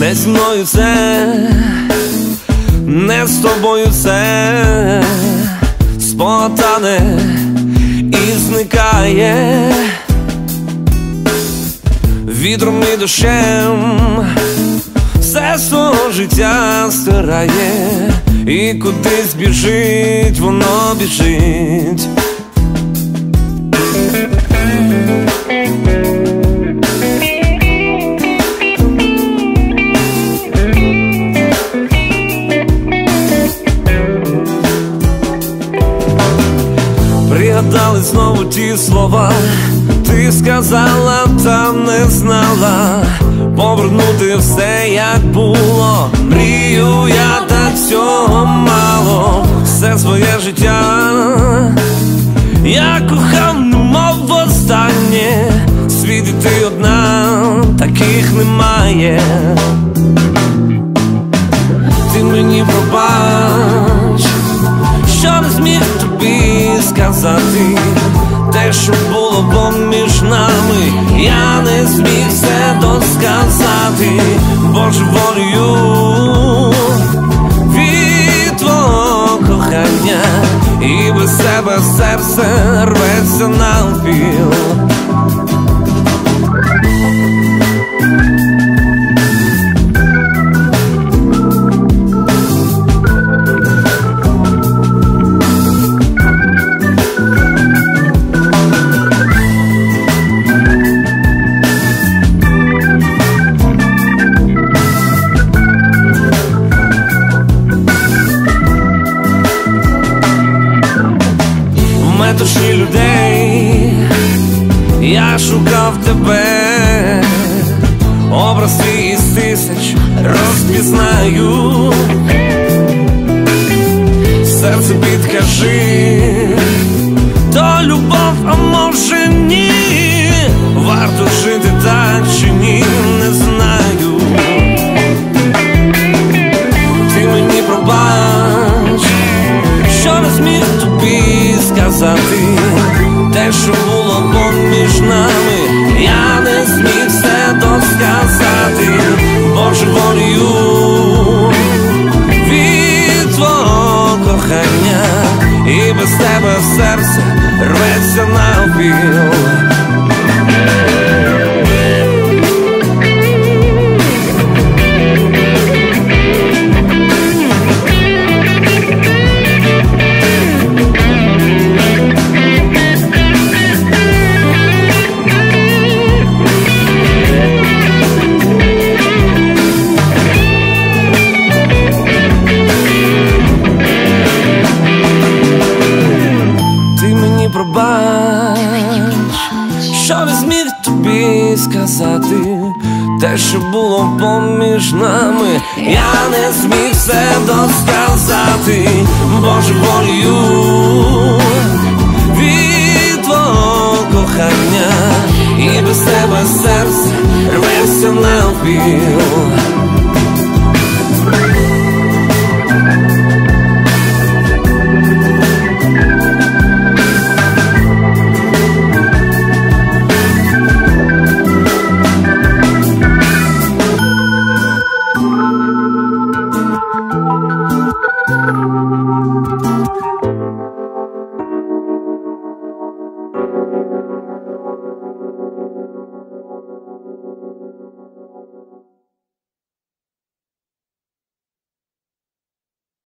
не зі мною це, не з тобою це спотане і зникає вітром і дощем все свого життя стирає, і кудись біжить, воно біжить. Слова, ти сказала, та не знала повернути все, як було. Мрію я так всього мало, все своє життя. Я кохав, немов востаннє, світі ти одна, таких немає. Ти мені пробач, що не зміг тобі сказати, те, що було поміж нами, я не зміг все досказати, бо ж волю від твого кохання, і без себе серце рветься навпіл. В людей, я шукав тебе, образ твій із тисяч розпізнаю, серце підкажи, сказати, те, що було поміж нами, я не зміг все досказати, Боже волею від твого кохання, і без тебе серце рветься навпіл. Сказати, те, що було поміж нами, я не зміг все досказати, Боже болю від твого кохання, і без тебе серце рветься навпіл.